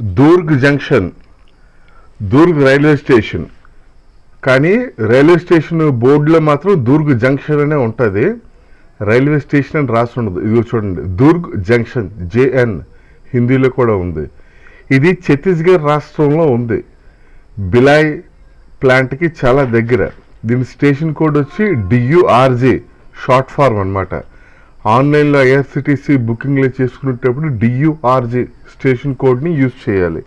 Durg junction Durg railway station. కానీ railway station బోర్డులో మాత్రం దూర్గ్ జంక్షన్ అనే ఉంటుంది. రైల్వే స్టేషన్ అని రాసి ఉండదు. ఇది చూడండి. దుర్గ్ జంక్షన్ జేఎన్ హిందీలో కూడా ఉంది. ఇది ఛత్తీస్గఢ్ రాష్ట్రంలో ఉంది. బిలాయ్ ప్లాంట్కి చాలా దగ్గర. దీని స్టేషన్ కోడ్ వచ్చి డియుఆర్జే షార్ట్ ఫార్మ్ అనమాట ఆన్లైన్లో ఐఆర్సిటీసీ బుకింగ్లో చేసుకునేటప్పుడు డియుఆర్జే స్టేషన్ కోడ్ని యూజ్ చేయాలి.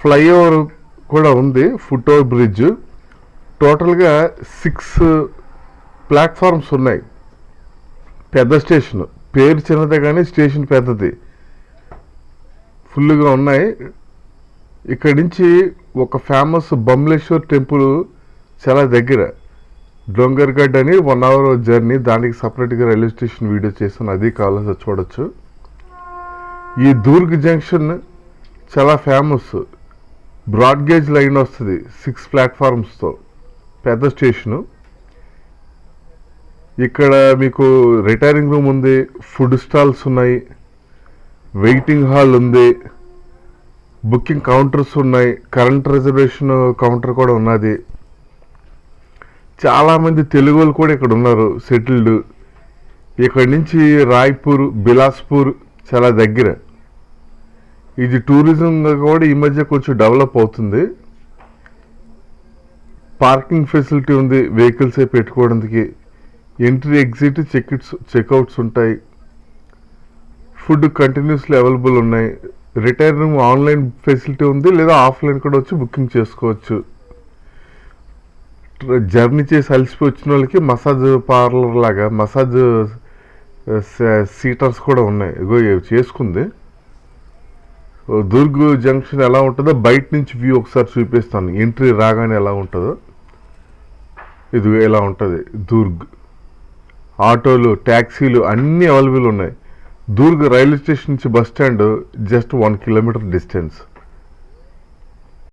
ఫ్లైఓవర్ కూడా ఉంది ఫుట్ ఓవర్ బ్రిడ్జ్. టోటల్గా సిక్స్ ప్లాట్ఫామ్స్ ఉన్నాయి. పెద్ద స్టేషన్ పేరు చిన్నదే కానీ స్టేషన్ పెద్దది. ఫుల్గా ఉన్నాయి. ఇక్కడి నుంచి ఒక ఫేమస్ బమ్లేశ్వర్ టెంపుల్ చాలా దగ్గర. డొంగర్గడ్ అని వన్ అవర్ జర్నీ దానికి సపరేట్గా రైల్వే స్టేషన్ వీడియో చేస్తాను అది కావాల్సి చూడొచ్చు. ఈ దూర్గ్ జంక్షన్ చాలా ఫేమస్ బ్రాడ్ గేజ్ లైన్ వస్తుంది. సిక్స్ ప్లాట్ఫామ్స్తో పెద్ద స్టేషను ఇక్కడ మీకు రిటైరింగ్ రూమ్ ఉంది. ఫుడ్ స్టాల్స్ ఉన్నాయి. వెయిటింగ్ హాల్ ఉంది. బుకింగ్ కౌంటర్స్ ఉన్నాయి. కరెంట్ రిజర్వేషన్ కౌంటర్ కూడా ఉన్నది. చాలామంది తెలుగు వాళ్ళు కూడా ఇక్కడ ఉన్నారు సెటిల్డ్. ఇక్కడి నుంచి రాయ్పూర్ బిలాస్పూర్ చాలా దగ్గర. ఇది టూరిజంగా కూడా ఈ మధ్య కొంచెం డెవలప్ అవుతుంది. పార్కింగ్ ఫెసిలిటీ ఉంది వెహికల్స్ పెట్టుకోవడానికి. Entry exit check ins checkouts ఉంటాయి. ఫుడ్ కంటిన్యూస్లీ అవైలబుల్ ఉన్నాయి. రిటైర్ రూమ్ ఆన్లైన్ ఫెసిలిటీ ఉంది లేదా ఆఫ్లైన్ కూడా వచ్చి బుకింగ్ చేసుకోవచ్చు. జర్నీ చేసి అలసిపోయి వచ్చిన వాళ్ళకి మసాజ్ పార్లర్ లాగా మసాజ్ సీటర్స్ కూడా ఉన్నాయి. ఇగో చేసుకుంది. దుర్గ్ జంక్షన్ ఎలా ఉంటుందో బయట నుంచి వ్యూ ఒకసారి చూపిస్తాను. ఎంట్రీ రాగానే ఎలా ఉంటుందో. ఇది ఎలా ఉంటుంది. దుర్గ్. ఆటోలు ట్యాక్సీలు అన్నీ అవైలబుల్ ఉన్నాయి. దూర్గ్ రైల్వే స్టేషన్ నుంచి bus stand just one kilometre distance.